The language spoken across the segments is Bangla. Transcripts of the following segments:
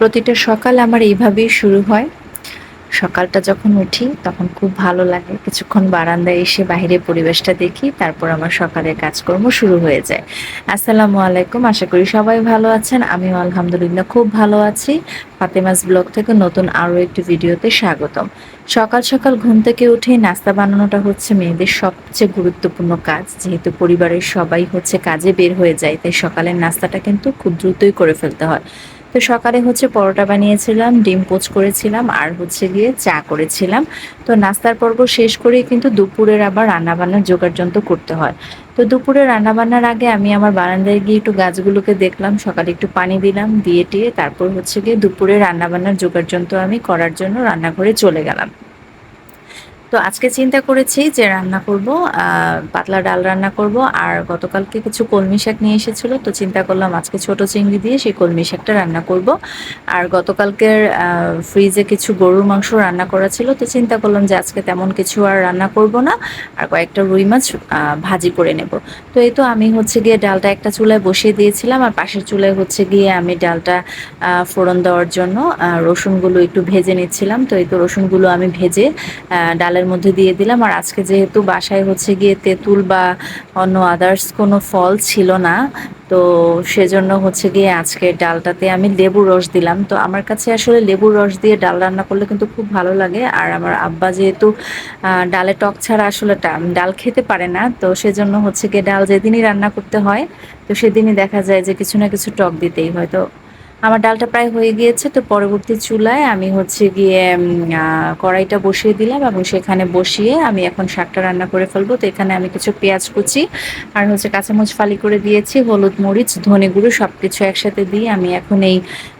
প্রতিটা সকাল আমার এইভাবেই শুরু হয়। সকালটা যখন উঠি, তখন খুব ভালো লাগে। কিছুক্ষণ বারান্দায় এসে বাইরে পরিবেশটা দেখি, তারপর আমার সকালের কাজকর্ম শুরু হয়ে যায়। আসসালামু আলাইকুম, আশা করি সবাই ভালো আছেন। আমিও আলহামদুলিল্লাহ খুব ভালো আছি। ফাতেমাস ব্লগ থেকে নতুন আরও একটি ভিডিওতে স্বাগতম। সকাল সকাল ঘুম থেকে উঠে নাস্তা বানানোটা হচ্ছে মেয়েদের সবচেয়ে গুরুত্বপূর্ণ কাজ। যেহেতু পরিবারের সবাই হচ্ছে কাজে বের হয়ে যায়, তাই সকালের নাস্তাটা কিন্তু খুব দ্রুতই করে ফেলতে হয়। তো সকালে হচ্ছে পরোটা বানিয়েছিলাম, ডিম পোচ করেছিলাম, আর হচ্ছে গিয়ে চা করেছিলাম। তো নাস্তার পর্ব শেষ করেই কিন্তু দুপুরের আবার রান্নাবান্নার জোগাড় যন্ত্র করতে হয়। তো দুপুরে রান্নাবান্নার আগে আমি আমার বারান্দায় গিয়ে একটু গাছগুলোকে দেখলাম, সকালে একটু পানি দিলাম, দিয়ে টিয়ে তারপর হচ্ছে গিয়ে দুপুরে রান্নাবান্নার জোগাড় যন্ত্র আমি করার জন্য রান্নাঘরে চলে গেলাম। তো আজকে চিন্তা করেছি যে রান্না করব পাতলা ডাল রান্না করব, আর গতকালকে কিছু কলমি শাক নিয়ে এসেছিল, তো চিন্তা করলাম আজকে ছোট চিংড়ি দিয়ে সেই কলমি শাকটা রান্না করব। আর গতকালকের ফ্রিজে কিছু গরুর মাংস রান্না করা ছিল, তো চিন্তা করলাম যে আজকে তেমন কিছু আর রান্না করব না, আর কয়েকটা রুই মাছ ভাজি করে নেব। তো এই তো আমি হচ্ছে গিয়ে ডালটা একটা চুলায় বসিয়ে দিয়েছিলাম, আর পাশের চুলায় হচ্ছে গিয়ে আমি ডালটা ফোড়ন দেওয়ার জন্য রসুনগুলো একটু ভেজে নিচ্ছিলাম। তো এই তো রসুনগুলো আমি ভেজে ডালের ডালের মধ্যে দিয়ে দিলাম। আর আজকে যেহেতু বাসায় হচ্ছে গিয়ে তেঁতুল বা অন্য আদার্স কোনো ফল ছিল না, তো সেজন্য হচ্ছে গিয়ে আজকে ডালটাতে আমি লেবুর রস দিলাম। তো আমার কাছে আসলে লেবুর রস দিয়ে ডাল রান্না করলে কিন্তু খুব ভালো লাগে। আর আমার আব্বা যেহেতু ডালে টক ছাড়া আসলে ডাল খেতে পারে না, তো সেজন্য হচ্ছে গিয়ে ডাল যেদিনই রান্না করতে হয়, তো সেদিনই দেখা যায় যে কিছু না কিছু টক দিতেই হয়। তো আমার ডালটা প্রায় হয়ে গিয়েছে, তো পরবর্তী চুলায় আমি হচ্ছে গিয়ে কড়াইটা বসিয়ে দিলাম এবং সেখানে বসিয়ে আমি এখন শাকটা রান্না করে ফেলব। তো এখানে আমি কিছু পেঁয়াজ কুচি আর হচ্ছে কাঁচামরিচ ফালি করে দিয়েছি, হলুদ মরিচ, ধনে গুঁড়ো সব কিছু একসাথে দিয়ে আমি এখন এই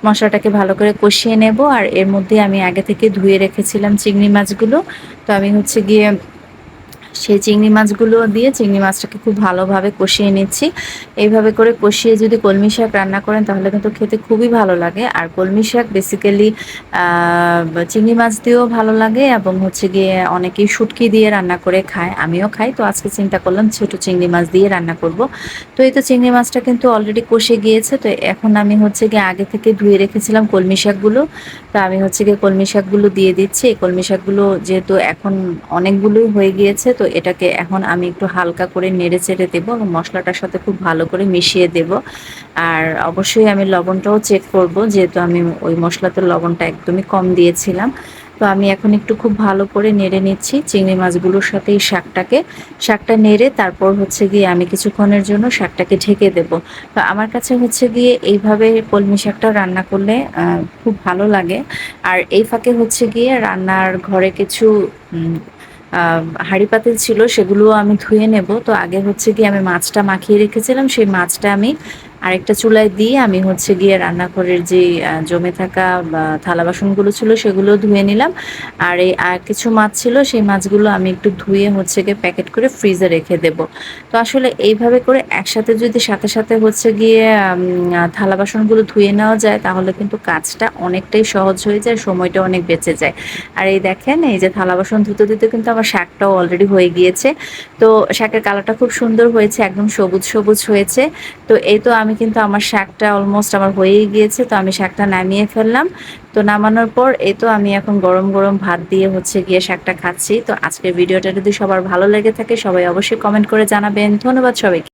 মশলাটাকে ভালো করে কষিয়ে নেব। আর এর মধ্যে আমি আগে থেকে ধুয়ে রেখেছিলাম চিংড়ি মাছগুলো। তো আমি হচ্ছে গিয়ে সেই চিংড়ি মাছগুলো দিয়ে চিংড়ি মাছটাকে খুব ভালোভাবে কষিয়ে নিচ্ছি। এইভাবে করে কষিয়ে যদি কলমি শাক রান্না করেন তাহলে কিন্তু খেতে খুবই ভালো লাগে। আর কলমি শাক বেসিক্যালি চিংড়ি মাছ দিয়েও ভালো লাগে এবং হচ্ছে গিয়ে অনেকেই শুটকি দিয়ে রান্না করে খায়, আমিও খাই। তো আজকে চিন্তা করলাম ছোটো চিংড়ি মাছ দিয়ে রান্না করব। তো এই তো চিংড়ি মাছটা কিন্তু অলরেডি কষে গিয়েছে। তো এখন আমি হচ্ছে গিয়ে আগে থেকে ধুয়ে রেখেছিলাম কলমি শাকগুলো। তো আমি হচ্ছে গিয়ে কলমি শাকগুলো দিয়ে দিচ্ছি। এই কলমি শাকগুলো যেহেতু এখন অনেকগুলোই হয়ে গিয়েছে তো এটাকে এখন আমি একটু হালকা করে নেড়ে চেড়ে দেবো এবং মশলাটার সাথে খুব ভালো করে মিশিয়ে দেব। আর অবশ্যই আমি লবণটাও চেক করব, যেহেতু আমি ওই মশলাতে লবণটা একদমই কম দিয়েছিলাম। তো আমি এখন একটু খুব ভালো করে নেড়ে নিচ্ছি চিংড়ি মাছগুলোর সাথে এই শাকটাকে। শাকটা নেড়ে তারপর হচ্ছে গিয়ে আমি কিছুক্ষণের জন্য শাকটাকে ঢেকে দেব। তো আমার কাছে হচ্ছে গিয়ে এইভাবে কলমি শাকটা রান্না করলে খুব ভালো লাগে। আর এই ফাঁকে হচ্ছে গিয়ে রান্নার ঘরে কিছু হাঁড়ি পাতিল ছিল সেগুলো আমি ধুয়ে নেব। তো আগে হচ্ছে কি আমি মাছটা মাখিয়ে রেখেছিলাম, সেই মাছটা আমি আরেকটা চুলায় দিয়ে আমি হচ্ছে গিয়ে রান্নাঘরের যে জমে থাকা থালা বাসনগুলো ছিল সেগুলো ধুয়ে নিলাম। আর এই, আর কিছু মাছ ছিল সেই মাছগুলো আমি একটু ধুয়ে হচ্ছে গিয়ে প্যাকেট করে ফ্রিজে রেখে দেব। তো আসলে এইভাবে করে একসাথে যদি সাথে সাথে হচ্ছে গিয়ে থালা বাসনগুলো ধুয়ে নেওয়া যায়, তাহলে কিন্তু কাজটা অনেকটাই সহজ হয়ে যায়, সময়টা অনেক বেঁচে যায়। আর এই দেখেন, এই যে থালা বাসন ধুতে ধুতে কিন্তু আমার শাকটাও অলরেডি হয়ে গিয়েছে। তো শাকের কালারটা খুব সুন্দর হয়েছে, একদম সবুজ সবুজ হয়েছে। তো এই তো আমি কিন্তু আমার শাকটা অলমোস্ট আমার হয়েই গিয়েছে, তো আমি শাকটা নামিয়ে ফেললাম। তো নামানোর পর এই তো আমি এখন গরম গরম ভাত দিয়ে হচ্ছে গিয়ে শাকটা খাচ্ছি। তো আজকের ভিডিওটা যদি সবার ভালো লেগে থাকে, সবাই অবশ্যই কমেন্ট করে জানাবেন। ধন্যবাদ সবাইকে।